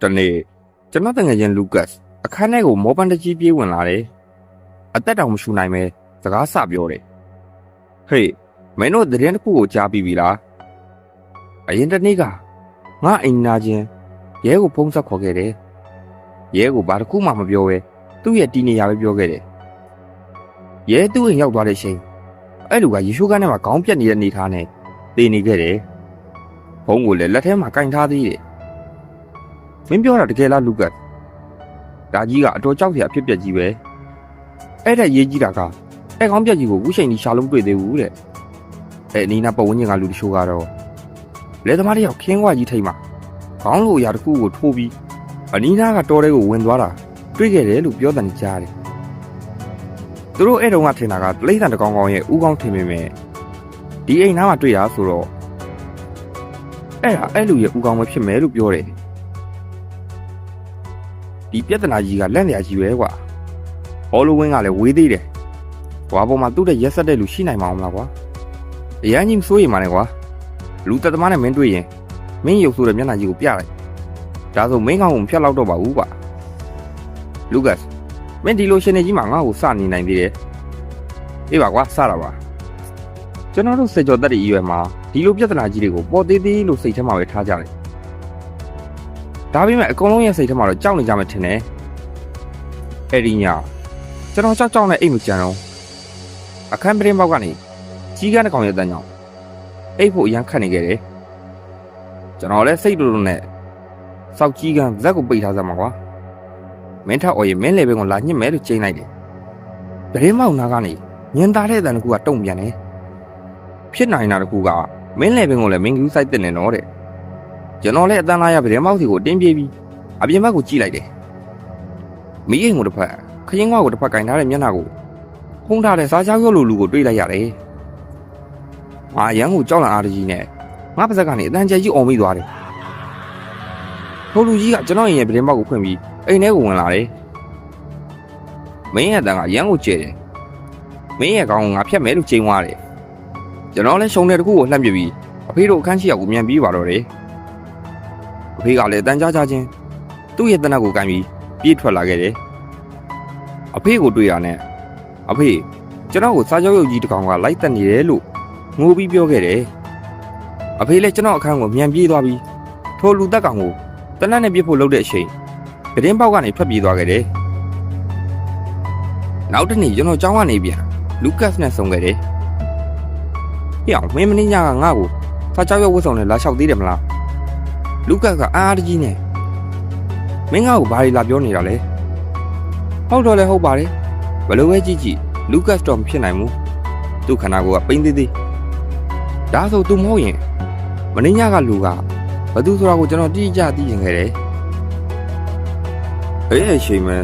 တနေ့ကျွန်တော်တငယ်ချင်းလူကတ်အခန်းထဲကိုမောပန်းတကြီးပြေးဝင်လာတယ်အသက်တောင်မရှူနိုင်ပဲစကားဆပြောတယ်ဟေးမင်းတို့သတင်းတစ်ခုကိုကြားပြီးပြီလားအရင်တစ်နေ့ကငါအိမ်နာချင်းရဲကိုဖုံးဆက်ခေါ်ခဲ့တယ်ရဲကိုဘာတစ်ခုမှမပြောပဲသူ့ရဲ့တီနေရပဲပြောခဲ့တယ်ရဲသူ့အိမ်ရောက်သွားတဲ့ချိန်အဲ့လူကယေရှုခန်းထဲမှာခေါင်းပြက်နေတဲ့အနေထားနဲ့တည်နေခဲ့တယ်ဖုံးကိုလည်းလက်ထဲမှာကင်ထားသေးတယ် မင်းပြောတာတကယ်လားလူကတ်ဒါကြီးကအတော်ကြောက်စရာအဖြစ်ပြက်ကြီးပဲအဲ့ဒါရေးကြီးတာကအဲ့ကောင်းပြက်ကြီးကိုဝှချိန်ကြီးရှာလုံးတွေ့သေးဘူးတဲ့အဲ့အနီးနားပတ်ဝန်းကျင်ကလူတချို့ကတော့လဲသမားတယောက်ခင်းဝါကြီးထိတ်မှာခေါင်းလိုအရာတစ်ခုကိုထိုးပြီးအနီးနားကတောထဲကိုဝင်သွားတာတွေ့ခဲ့တယ်လို့ပြောတယ်ကြားတယ်သူတို့အဲ့တုန်းကထင်တာကတိရစ္ဆာန်တစ်ကောင်ကောင်ရဲ့ဥကောင်းထင်ပေမဲ့ဒီအိမ်နားမှာတွေ့တာဆိုတော့အဲ့ဒါအဲ့လူရဲ့ဥကောင်းပဲဖြစ်မယ်လို့ပြောတယ် ဒီပြဿနာကြီးကလက်လျာကြီးပဲကွာဟောလိုဝင်းကလည်းဝေးသေးတယ်ဘွာပေါ်မှာသူ့တဲ့ရက်ဆက်တဲ့လူရှိနိုင်မှာမလားကွာအရန်ကြီးမစိုးရိမ်ပါနဲ့ကွာလူတက်သမားနဲ့မင်းတွေ့ရင်မင်းရုပ်ဆိုးတဲ့မျက်နှာကြီးကိုပြလိုက်ဒါဆိုမင်းကောင်ကိုမဖြတ်လောက်တော့ပါဘူးကွာလူကတ်မင်းဒီလိုရှင်နေကြီးမှာငါ့ကိုစနေနိုင်သေးတယ်အေးပါကွာစတာပါကျွန်တော်တို့စေကျော်တက်တဲ့အရွယ်မှာဒီလိုပြဿနာကြီးတွေကိုပေါ်သေးသေးလို့စိတ်ထဲမှာပဲထားကြတယ် ဒါပေမဲ့အကုန်လုံးရဲ့စိတ်ထဲမှာတော့ကြောက်နေကြမှထင်တယ်။အဲ့ဒီညကျွန်တော်ကြောက်ကြောက်နဲ့အိတ်မကြံတော့အခန်းပရင်ပေါက်ကနေကြီးကန်းတစ်ကောင်ရဲ့တန်းကြောင့်အိတ်ဖို့အရန်ခတ်နေခဲ့တယ်။ကျွန်တော်လည်းစိတ်တူတူနဲ့စောက်ကြီးကန်းဇက်ကိုပိတ်ထားစမ်းပါကွာ။မင်းထအော်ရင်မင်းလေဘင်းကိုလာညှစ်မယ်လို့ချိန်လိုက်တယ်။ပရင်ပေါက်နာကနေညင်သားတဲ့အတန်တစ်ခုကတုံ့ပြန်တယ်။ဖြစ်နိုင်တာတစ်ခုကမင်းလေဘင်းကိုလည်းမင်းကူးဆိုင်တဲ့နေတော့တဲ့ ကျွန်တော်လည်းအတန်းလာရဗရင်မောက်စီကိုတင်းပြေးပြီးအပြင်ဘက်ကိုကြည့်လိုက်တယ်။မိအိမ်ကိုတစ်ဖက်ခရင်ကွားကိုတစ်ဖက်ကင်ထားတဲ့မျက်နှာကိုဖုံးထားတဲ့စားကြောက်ရုပ်လိုလူကိုတွေ့လိုက်ရတယ်။ငါရန်ကိုကြောက်လန့်အားတကြီးနဲ့ငါပါဇက်ကနေအတန်းကျဲကြီးအောင်မိသွားတယ်။ထိုလူကြီးကကျွန်တော်ရဲ့ဗရင်မောက်ကိုဖွင့်ပြီးအိမ်ထဲကိုဝင်လာတယ်။မင်းရဲ့အတန်းကရန်ကိုကျဲတယ်။မင်းရဲ့ကောင်းကိုငါဖြတ်မယ်လို့ချိန်သွားတယ်။ကျွန်တော်လည်းရှုံတဲ့တစ်ခုကိုလှမ်းပြပြီးအဖေတို့အခန်းရှိရောက်ကိုမြန်ပြီးပါတော့တယ်။အ ဖေကလည်းတန်ကြားကြချင်းသူ့ရဲ့တနက်ကိုကန်ပြီးပြေးထွက်လာခဲ့တယ်။အဖေကိုတွေ့ရနဲ့အဖေကျွန်တော်ကိုစားကြောက်ရုပ်ကြီးတစ်ကောင်ကလိုက်တက်နေတယ်လို့ငိုပြီးပြောခဲ့တယ်။အဖေလည်းကျွန်တော်အခန်းကိုမြန်ပြေးသွားပြီးထိုလူတက်ကောင်ကိုတနက်နဲ့ပြစ်ဖို့လုပ်တဲ့အချိန်ပတင်းပေါက်ကနေထွက်ပြေးသွားခဲ့တယ်။နောက်တစ်နေ့ကျွန်တော်ကျောင်းကနေပြန်လူကတ်နဲ့ဆုံခဲ့တယ်။ပြောင်းမင်းမင်းညကငါ့ကိုစားကြောက်ရုပ်ဝတ်ဆောင်နဲ့လာလျှောက်သေးတယ်မလား။ လူကတ်ကအားအားတကြီးနဲ့မင်းငါ့ကိုဘာတွေလာပြောနေတာလဲဟုတ်တော့လဲဟုတ်ပါတယ်ဘယ်လိုပဲကြည့်ကြည့်လူကတ်တော့မဖြစ်နိုင်ဘူးသူ့ခန္ဓာကိုယ်ကပိန်းသေးသေးဒါဆိုသူမဟုတ်ရင်မင်းညကလူကဘသူဆိုတာကိုကျွန်တော်တိကျသိရင်ခဲ့တယ်အဲ့ဒီအချိန်မှာ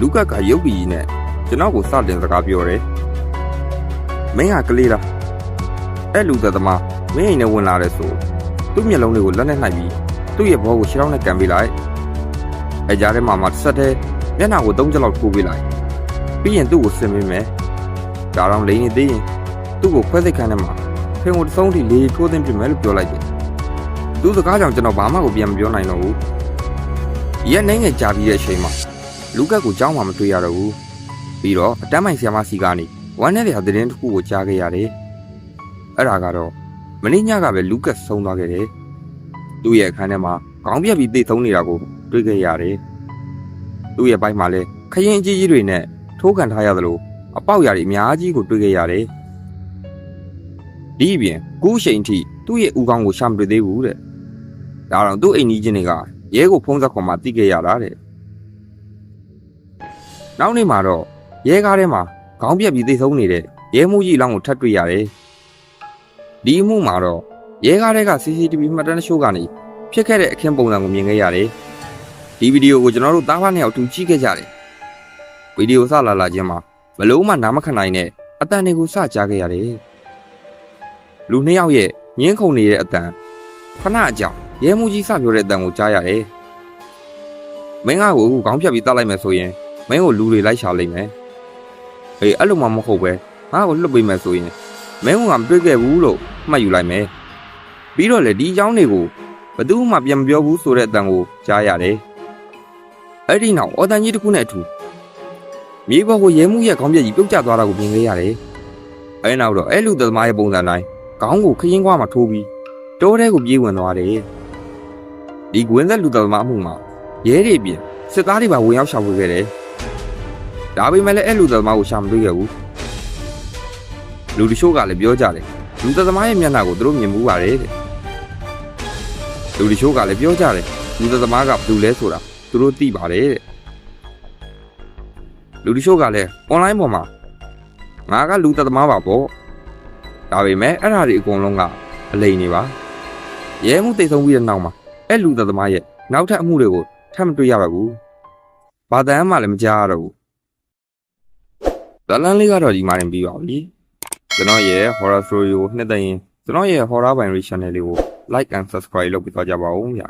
လူကတ်ကရုပ်ပြီးနဲ့ကျွန်တော်ကိုစတင်စကားပြောတယ်မင်းကကလေးလားအဲ့လူသက်သမားမင်းအိမ်နဲ့ဝင်လာတယ်ဆိုသူ့မျက်လုံးတွေကိုလက်နဲ့နှိုက်ပြီး သူ့ရဲ့ဘောကိုရှေ့ထောက်နဲ့ကန်ပေးလိုက်။အဲကြားထဲမှာမှတစ်ဆက်တည်းမျက်နှာကိုသုံးချက်လောက်ထိုးပေးလိုက်။ပြီးရင်သူ့ကိုဆင်ပေးမယ်။ဒါတော့လိန်နေသေးရင်သူ့ကိုခွဲစိတ်ခန်းထဲမှာဖင်ကိုတစ်ဆုံးထိလေထိုးသိမ့်ပြမယ်လို့ပြောလိုက်တယ်။သူ့စကားကြောင့်ကျွန်တော်ဘာမှကိုပြန်မပြောနိုင်တော့ဘူး။ရက်နိုင်ငယ်ကြာပြီးတဲ့အချိန်မှာလူကတ်ကိုကြောင်းမှမတွေ့ရတော့ဘူး။ပြီးတော့အတန်းမိုင်ဆီယာမစီကနေဝမ်းနဲ့တဲ့သတင်းတစ်ခုကိုကြားခဲ့ရတယ်။အဲ့ဒါကတော့မင်းညကပဲလူကတ်ဆုံးသွားခဲ့တယ်။ သူ့ရဲ့အခန်းထဲမှာခေါင်းပြက်ပြီးတိတ်သုံးနေတာကိုတွေ့ခဲ့ရတယ်။သူ့ရဲ့ဘိုက်မှာလည်းခရင်အကြီးကြီးတွေနဲ့ထိုးကန်ထားရသလိုအပေါက်ရာတွေအများကြီးကိုတွေ့ခဲ့ရတယ်။ဒီအပြင်ကူးချိန်ထိသူ့ရဲ့ဦးခေါင်းကိုရှာမတွေ့သေးဘူးတဲ့။ဒါတော့သူ့အိမ်ကြီးချင်းတွေကရဲကိုဖုံးဆက်ခေါ်မှတိခဲ့ရတာတဲ့။နောက်နေ့မှာတော့ရဲကားထဲမှာခေါင်းပြက်ပြီးတိတ်ဆုံးနေတဲ့ရဲမှုကြီးအလောင်းကိုထပ်တွေ့ရတယ်။ဒီအမှုမှာတော့ ရဲကားတွေက CCTV မှတ်တမ်းတချို့ကနေဖြစ်ခဲ့တဲ့အခင်းပုံစံကိုမြင်ခဲ့ရတယ်။ဒီဗီဒီယိုကိုကျွန်တော်တို့တားဖားနှစ်ယောက်တူကြည့်ခဲ့ကြတယ်။ဗီဒီယိုစလာလာခြင်းမှာဘလို့မှနားမခံနိုင်တဲ့အတန်တွေကိုစကြားခဲ့ရတယ်။လူနှစ်ယောက်ရဲ့ငင်းခုန်နေတဲ့အတန်ခဏအကြောင်းရဲမှုကြီးစပြောတဲ့အတန်ကိုကြားရတယ်။မင်းကကိုအခုခေါင်းဖြတ်ပြီးတတ်လိုက်မယ်ဆိုရင်မင်းကိုလူတွေလိုက်ရှာလိုက်မယ်။အေးအဲ့လိုမှမဟုတ်ပဲငါ့ကိုလွတ်ပေးမယ်ဆိုရင်မင်းကမတွေ့ခဲ့ဘူးလို့မှတ်ယူလိုက်မယ် ပြီးတော့လေဒီအကြောင်းတွေကိုဘယ်သူမှပြန်မပြောဘူးဆိုတဲ့အတန်ကိုကြားရတယ်အဲ့ဒီနောက်အော်တန်ကြီးတစ်ခုနဲ့အထူမြေပေါ်ကိုရဲမှုရဲ့ခေါင်းပြက်ကြီးပြုတ်ကျသွားတာကိုမြင်ခဲ့ရတယ်အဲ့နောက်တော့အဲ့လူသမားရဲ့ပုံစံတိုင်းခေါင်းကိုခရင်ကွာမှာထိုးပြီးတောထဲကိုပြေးဝင်သွားတယ်ဒီကွင်းသက်လူသမားအမှုမှာရဲတွေပြင်စစ်သားတွေပါဝင်ရောက်ရှာဖွေခဲ့တယ်ဒါပေမဲ့လည်းအဲ့လူသမားကိုရှာမတွေ့ခဲ့ဘူးလူတချို့ကလည်းပြောကြတယ်လူသမားရဲ့မျက်နှာကိုသူတို့မြင်မှုပါတယ်တဲ့ လူတချို့ကလည်းပြောကြတယ်လူသမားကဘယ်သူလဲဆိုတာသူတို့သိပါတယ်တဲ့လူတချို့ကလည်း online ပေါ်မှာငါကလူသမားပါပေါ့ဒါပေမဲ့အဲ့ဓာတွေအကုန်လုံးကအလိမ်နေပါရဲမှုတိတ်ဆုံးပြီးတဲ့နောက်မှာအဲ့လူသမားရဲ့နောက်ထပ်အမှုတွေကိုထပ်မတွေ့ရတော့ဘူးဘာတမ်းမှလည်းမကြားရတော့ဘူးဇလန်းလေးကတော့ဒီမှာတင်ပြီးပါပြီကျွန်တော်ရဲ့ horror story ကိုနှစ်သိရင်ကျွန်တော်ရဲ့ horror binary channel လေးကို like and subscribe လုပ်ပြီးတော့ကြပါဦးဗျာ